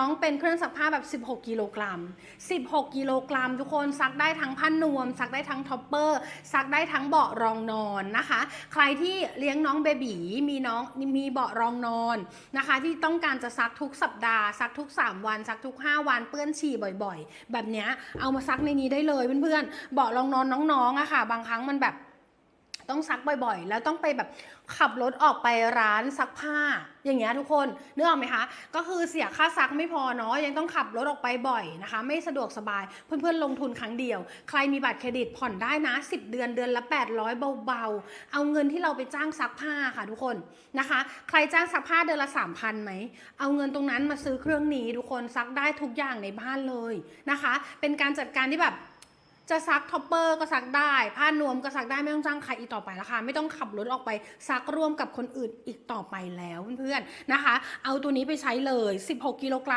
น้องเป็นเครื่องซักผ้าแบบ 16 กิโลกรัม 16 กิโลกรัม ทุกคนซักได้ทั้งผ้านวม ซักได้ทั้งท็อปเปอร์ ซักได้ทั้งเบาะรองนอนนะคะ ใครที่เลี้ยงน้องเบบีมีน้องมีเบาะรองนอนนะคะ ที่ต้องการจะซักทุกสัปดาห์ ซักทุก 3 วัน ซักทุก 5 วันเปื้อนฉี่บ่อย ๆ แบบเนี้ยเอามาซักในนี้ได้เลยเพื่อนๆเบาะรองนอนน้องๆอะค่ะ บางครั้งมันแบบ ต้องซักบ่อยๆ แล้วต้องไปแบบขับรถออกไปร้านซักผ้า อย่างเงี้ยทุกคนนึกออกไหมคะ ก็คือเสียค่าซักไม่พอเนาะยังต้องขับรถออกไปบ่อยนะคะ ไม่สะดวกสบายเพื่อนๆลงทุนครั้งเดียว ใครมีบัตรเครดิตผ่อนได้นะ 10 เดือนเดือนละ 800 เบาๆ เอาเงินที่เราไปจ้างซักผ้าค่ะทุกคนนะคะ ใครจ้างซักผ้าเดือนละ 3,000ไหมเอาเงินตรงนั้นมาซื้อเครื่องนี้ทุกคนซักได้ทุกอย่างในบ้านเลยนะคะ เป็นการจัดการที่แบบ จะซักท็อปเปอร์ก็ซักได้ ผ้านวมก็ซักได้ไม่ต้องจ้างใครอีกต่อไปแล้วค่ะ ไม่ต้องขับรถออกไปซักร่วมกับคนอื่นอีกต่อไปแล้วเพื่อนๆนะคะ เอาตัวนี้ไปใช้เลย 16 กิโลกรัม